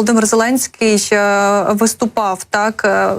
Володимир Зеленський е, виступав так, е,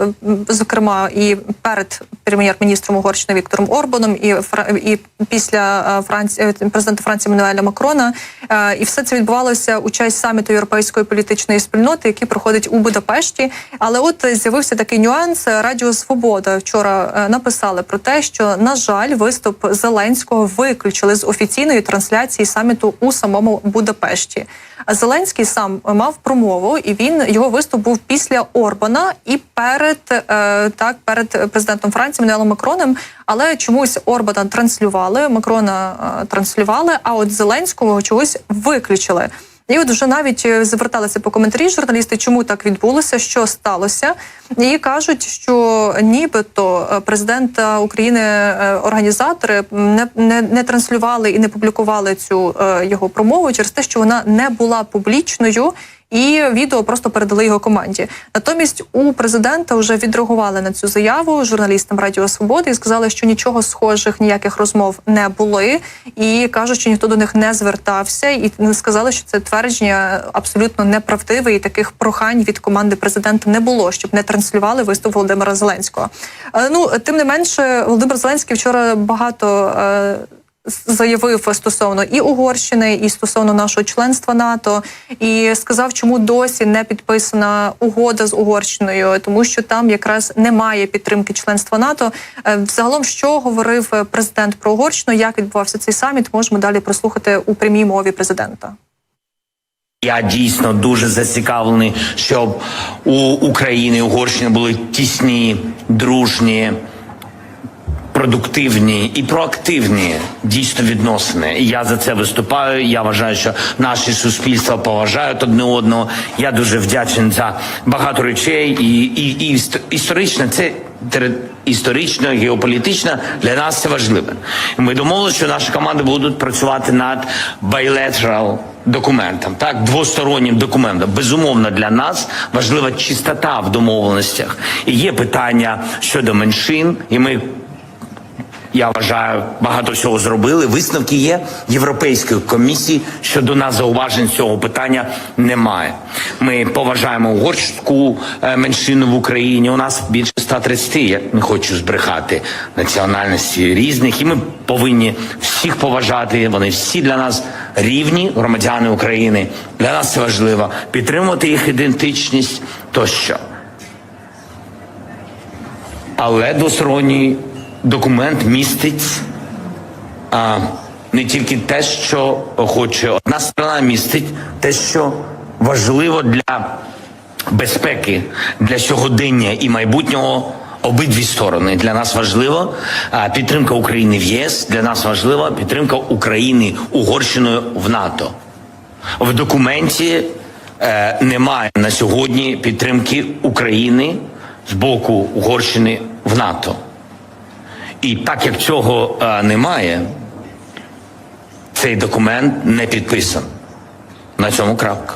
зокрема, і перед прем'єр-міністром Угорщини Віктором Орбаном, і і після е, Франції президента Франції Мануеля Макрона. Е, І все це відбувалося у честь саміту європейської політичної спільноти, який проходить у Будапешті. Але от е, з'явився такий нюанс. Радіо Свобода вчора е, написали про те, що на жаль, виступ Зеленського виключили з офіційної трансляції саміту у самому Будапешті. Зеленський сам мав промову, і він його виступ був після Орбана і перед е, так перед президентом Франції Мануелом Макроном. Але чомусь Орбана транслювали, Макрона е, транслювали. А от Зеленського чогось виключили. І от вже навіть е, зверталися по коментарі журналісти, чому так відбулося, що сталося, і кажуть, що нібито е, президента України е, організатори не, не, не транслювали і не публікували цю його промову через те, що вона не була публічною. І відео просто передали його команді. Натомість у президента вже відреагували на цю заяву журналістам Радіо Свободи і сказали, що нічого схожих ніяких розмов не були, і кажуть, що ніхто до них не звертався, і сказали, що це твердження абсолютно неправдиве, і таких прохань від команди президента не було, щоб не транслювали виступ Володимира Зеленського. Е, Ну тим не менше, Володимир Зеленський вчора багато. Заявив стосовно і Угорщини, і стосовно нашого членства НАТО, і сказав, чому досі не підписана угода з Угорщиною, тому що там якраз немає підтримки членства НАТО. Е, Взагалом, що говорив е, президент про Угорщину, як відбувався цей саміт, можемо далі прослухати у прямій мові президента. Я дійсно дуже зацікавлений, щоб у України Угорщини були тісні, дружні, продуктивні і проактивні дійсно відносини. І я за це виступаю. Я вважаю, що наші суспільства поважають одне одного. Я дуже вдячний за багато речей, і, і, і іст- історично це історично, геополітично для нас це важливо. Ми домовилися, що наші команди будуть працювати над bilateral документом, так двостороннім документом. Безумовно, для нас важлива чистота в домовленостях. І є питання щодо меншин, і ми я вважаю, багато всього зробили. Висновки є Європейської комісії щодо нас зауважень цього питання немає. Ми поважаємо угорську е, меншину в Україні. У нас більше 130, я не хочу збрехати національності різних, і ми повинні всіх поважати. Вони всі для нас рівні громадяни України. Для нас це важливо підтримувати їх ідентичність тощо. Але двосторонній документ містить а, не тільки те, що хоче одна сторона, містить те, що важливо для безпеки, для сьогодення і майбутнього. Обидві сторони для нас важливо підтримка України в ЄС. Для нас важлива підтримка України Угорщиною в НАТО. В документі е, немає на сьогодні підтримки України з боку Угорщини в НАТО. І так як цього е, немає, цей документ не підписан. На цьому крапка.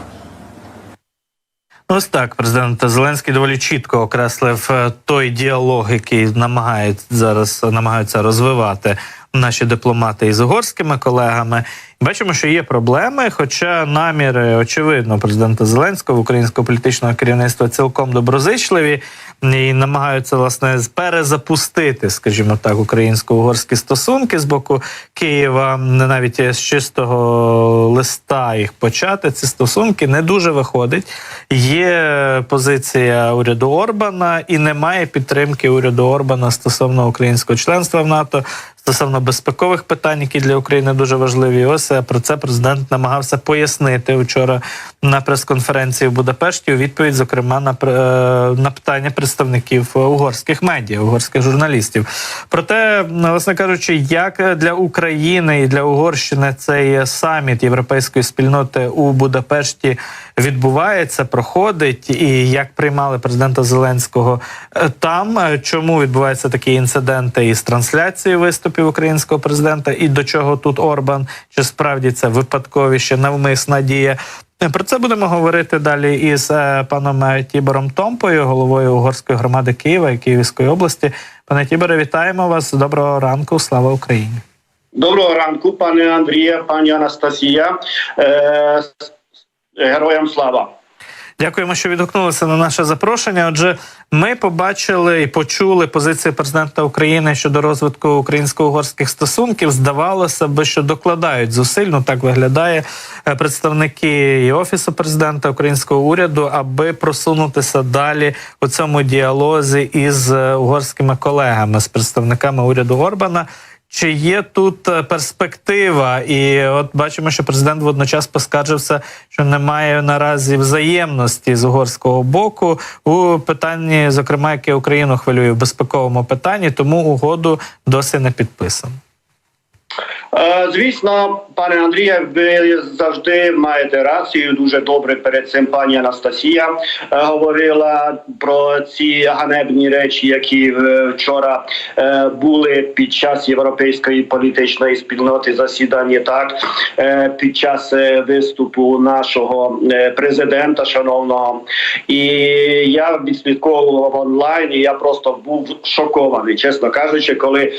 Ось так президент Зеленський доволі чітко окреслив е, той діалог, який намагають зараз намагаються розвивати наші дипломати із угорськими колегами. Бачимо, що є проблеми, хоча наміри очевидно президента Зеленського українського політичного керівництва цілком доброзичливі і намагаються власне перезапустити, скажімо так, українсько-угорські стосунки з боку Києва. Не навіть з чистого листа їх почати. Ці стосунки не дуже виходить. Є позиція уряду Орбана і немає підтримки уряду Орбана стосовно українського членства в НАТО. Стосовно безпекових питань, які для України дуже важливі, ось е, про це президент намагався пояснити вчора на прес-конференції в Будапешті. У відповідь, зокрема, на е, на питання представників угорських медіа, угорських журналістів. Проте, власне кажучи, як для України і для Угорщини цей саміт європейської спільноти у Будапешті відбувається, проходить, і як приймали президента Зеленського е, там, е, чому відбуваються такі інциденти із трансляцією виступів українського президента, і до чого тут Орбан, чи справді це випадковіше навмисна дія. Е, Про це будемо говорити далі із е, паном е, Тібором Томпою, головою угорської громади Києва і Київської області. Пане Тіборе, вітаємо вас. Доброго ранку. Слава Україні. Доброго ранку, пане Андрія, пані Анастасія. Героям слава. Дякуємо, що відгукнулися на наше запрошення. Отже, ми побачили і почули позиції президента України щодо розвитку українсько-угорських стосунків. Здавалося би, що докладають зусиль. Ну так виглядає е, представники і офісу президента українського уряду, аби просунутися далі у цьому діалозі із е, угорськими колегами з представниками уряду Орбана. Чи є тут е, перспектива? І от бачимо, що президент водночас поскаржився, що немає наразі взаємності з угорського боку у питанні, зокрема, яке Україну хвилює в безпековому питанні, тому угоду досі не підписано. Е, Звісно, пане Андріє, ви завжди маєте рацію. Дуже добре перед цим пані Анастасія е, говорила про ці ганебні речі, які е, вчора були під час європейської політичної спільноти засідання. Так під час виступу нашого президента, шановного, і я відслідковував онлайн. і Я просто був шокований, чесно кажучи, коли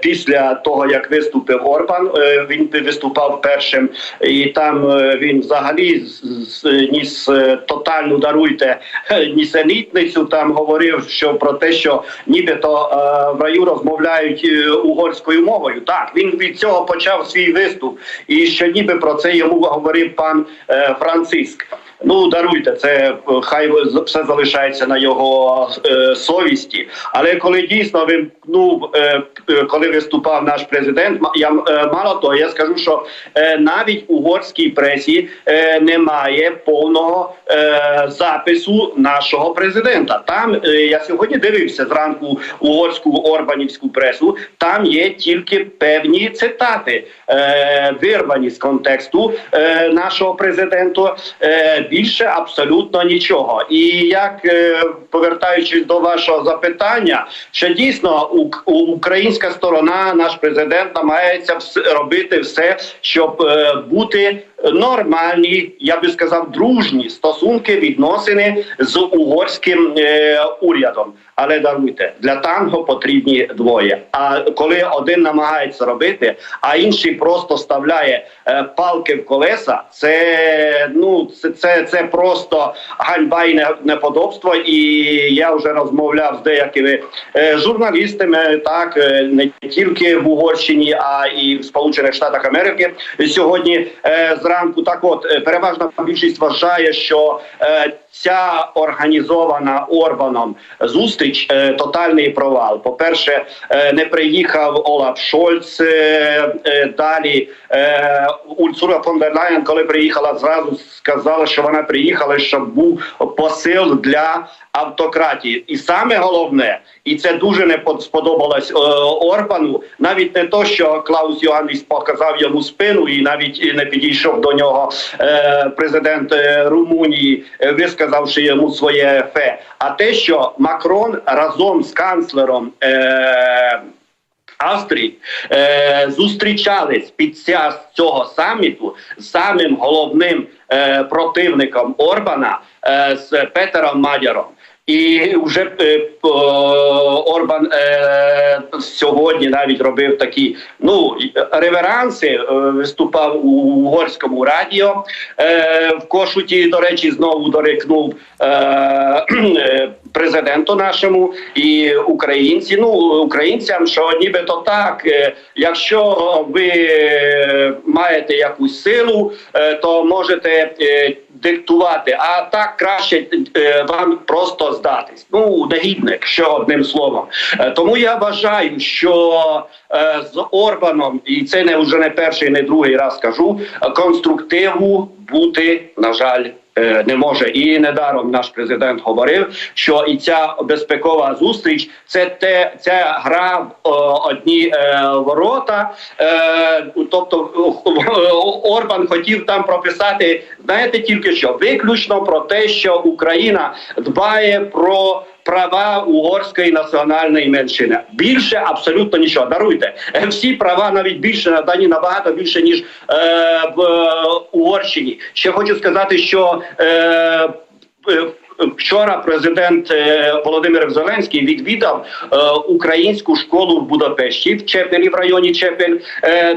після того як виступив Орбан, е, він виступав першим, і там е, він взагалі з- ніс е, тотальну даруйте е, нісенітницю. Там говорив, що про те, що нібито е, в раю розмовляють е, угорською мовою. Так він від цього почав свій виступ, і що ніби про це йому говорив пан е, Франциск. Ну даруйте, це е, хай все залишається на його е, совісті. Але коли дійсно вимкнув, е, е, коли виступав наш президент, я е, мало того, я скажу, що е, навіть у угорській пресі е, немає повного е, запису нашого президента. Там е, я сьогодні дивився зранку угорську орбанівську пресу. Там є тільки певні цитати, е, вирвані з контексту е, нашого президента. Е, більше абсолютно нічого. І як е, повертаючись до вашого запитання, що дійсно українська сторона, наш президент намагається робити все, щоб е, бути нормальні, я би сказав, дружні стосунки, відносини з угорським е, урядом. Але даруйте, для танго потрібні двоє. А коли один намагається робити, а інший просто ставляє е, палки в колеса, це ну це, це, це просто ганьба і неподобство. І я вже розмовляв з деякими е, журналістами, так е, не тільки в Угорщині, а і в Сполучених Штатах Америки сьогодні е, зранку. Так, от е, переважна більшість вважає, що е, ця організована Орбаном зустріч е, тотальний провал. По перше, е, не приїхав Олаф Шольц. е, е, далі е, Урсула фон дер Лайен, коли приїхала, зразу сказала, що вона приїхала, щоб був посил для автократії. І саме головне, і це дуже не под- сподобалось е, Орбану, навіть не то, що Клаус Йоанніс показав йому спину і навіть не підійшов до нього е, президент е, Румунії, е, висказавши йому своє фе. А те, що Макрон разом з канцлером. Австрії зустрічались під час цього саміту з самим головним противником Орбана з Петером Мадяром. І вже е, Орбан е, сьогодні навіть робив такі ну реверанси. е, виступав у угорському радіо е, в Кошуті. До речі, знову дорикнув е, е, президенту нашому і українці. Ну українцям, що нібито так, е, якщо ви е, маєте якусь силу, е, то можете е, диктувати. А так краще е, вам просто здатись. Ну негідник, що одним словом. Е, Тому я вважаю, що з Орбаном, і це не вже не перший, не другий раз кажу, е, конструктиву бути, на жаль. е, Не може і недаром наш президент говорив, що і ця безпекова зустріч це те, ця гра в одні е, ворота. Е, тобто е, Орбан хотів там прописати, знаєте, тільки що виключно про те, що Україна дбає про права угорської національної меншини. Більше абсолютно нічого. Даруйте Е, всі права навіть більше надані набагато більше ніж е, в е, Угорщині. Ще хочу сказати, що е, е, Вчора президент е, Володимир Зеленський відвідав українську школу в Будапешті в Чепелі в районі Чепель.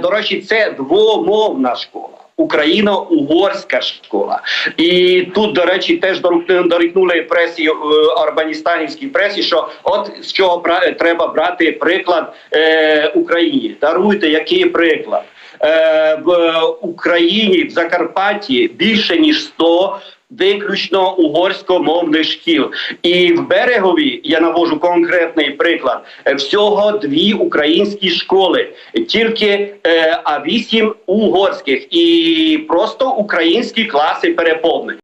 До речі, це двомовна школа. Україно-угорська школа. І тут, до речі, теж дорікнули пресі арбаністанівській пресі, що от з чого бра- треба брати приклад е, Україні. Даруйте, який приклад. Е, в Україні, в Закарпатті більше ніж 100 виключно угорськомовних шкіл. І в берегові я навожу конкретний приклад. е, Всього дві українські школи, тільки е, а вісім угорських, і просто українські класи переповнені.